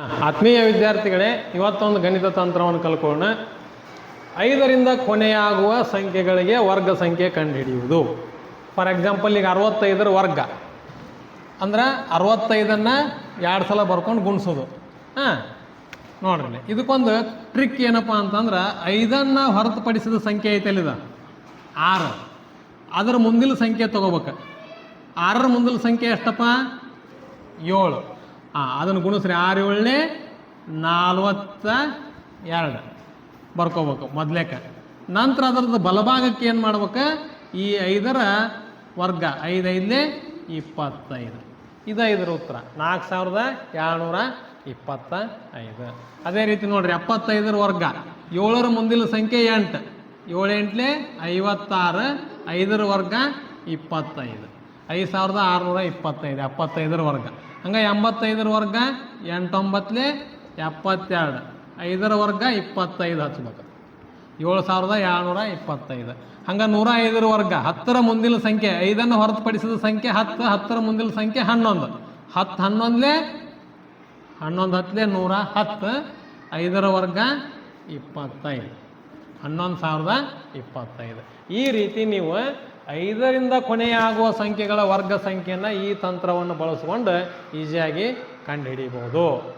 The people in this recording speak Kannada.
ಆತ್ಮೀಯ ವಿದ್ಯಾರ್ಥಿಗಳೇ, ಇವತ್ತೊಂದು ಗಣಿತ ತಂತ್ರವನ್ನು ಕಲ್ಕೊಳ್ಳೋಣ ಐದರಿಂದ ಕೊನೆಯಾಗುವ ಸಂಖ್ಯೆಗಳಿಗೆ ವರ್ಗ ಸಂಖ್ಯೆ ಕಂಡುಹಿಡಿಯುವುದು. ಫಾರ್ ಎಕ್ಸಾಂಪಲ್ ಈಗ ಅರವತ್ತೈದರ ವರ್ಗ. ಅಂದ್ರೆ ಅರವತ್ತೈದನ್ನು ಎರಡು ಸಲ ಬರ್ಕೊಂಡು ಗುಣಿಸೋದು. ಹಾಂ, ನೋಡ್ರಿ. ಇದಕ್ಕೊಂದು ಟ್ರಿಕ್ ಏನಪ್ಪ ಅಂತಂದ್ರೆ ಐದನ್ನು ಹೊರತುಪಡಿಸಿದ ಸಂಖ್ಯೆ ಐತೆ ಇದು ಆರು. ಅದರ ಮುಂದಿನ ಸಂಖ್ಯೆ ತಗೋಬೇಕು. ಆರರ ಮುಂದಿನ ಸಂಖ್ಯೆ ಎಷ್ಟಪ್ಪ? ಏಳು. ಹಾಂ ಅದನ್ನು ಗುಣಿಸ್ರಿ ಆರು ಏಳನೇ ನಾಲ್ವತ್ತ ಎರಡು. ಬರ್ಕೋಬೇಕು ಮೊದಲೇಕ. ನಂತರ ಅದರದ್ದು ಬಲಭಾಗಕ್ಕೆ ಏನು ಮಾಡ್ಬೇಕು? ಈ ಐದರ ವರ್ಗ ಐದು ಐದಲೇ ಇಪ್ಪತ್ತೈದು. ಇದು ಐದರ ಉತ್ತರ ನಾಲ್ಕು ಸಾವಿರದ ಏಳ್ನೂರ ಇಪ್ಪತ್ತ ಐದು ಅದೇ ರೀತಿ ನೋಡ್ರಿ ಎಪ್ಪತ್ತೈದರ ವರ್ಗ. ಏಳರ ಮುಂದಿನ ಸಂಖ್ಯೆ ಎಂಟು. ಏಳು ಎಂಟ್ಲೆ ಐವತ್ತಾರು. ಐದರ ವರ್ಗ ಇಪ್ಪತ್ತೈದು. ಐದು ಸಾವಿರದ ಆರುನೂರ ಇಪ್ಪತ್ತೈದು, ಎಪ್ಪತ್ತೈದರ ವರ್ಗ. ಹಂಗೆ ಎಂಬತ್ತೈದರ ವರ್ಗ ಎಂಟೊಂಬತ್ತಲೆ ಎಪ್ಪತ್ತೆರಡು. ಐದರ ವರ್ಗ ಇಪ್ಪತ್ತೈದು ಹಚ್ಬೇಕು. ಏಳು ಸಾವಿರದ ಏಳ್ನೂರ ಇಪ್ಪತ್ತೈದು. ಹಂಗೆ ನೂರ ಐದರ ವರ್ಗ ಹತ್ತರ ಮುಂದಿನ ಸಂಖ್ಯೆ ಐದನ್ನು ಹೊರತುಪಡಿಸಿದ ಸಂಖ್ಯೆ ಹತ್ತು, ಹತ್ತರ ಮುಂದಿನ ಸಂಖ್ಯೆ ಹನ್ನೊಂದು. ಹತ್ತು ಹನ್ನೊಂದಲೇ ಹನ್ನೊಂದು ಹತ್ತಲೇ ನೂರ ಹತ್ತು, ಐದರ ವರ್ಗ ಇಪ್ಪತ್ತೈದು. ಹನ್ನೊಂದು ಸಾವಿರದ ಇಪ್ಪತ್ತೈದು. ಈ ರೀತಿ ನೀವು ಐದರಿಂದ ಕೊನೆಯಾಗುವ ಸಂಖ್ಯೆಗಳ ವರ್ಗ ಸಂಖ್ಯೆಯನ್ನು ಈ ತಂತ್ರವನ್ನು ಬಳಸ್ಕೊಂಡು ಈಸಿಯಾಗಿ ಕಂಡುಹಿಡಿಬೋದು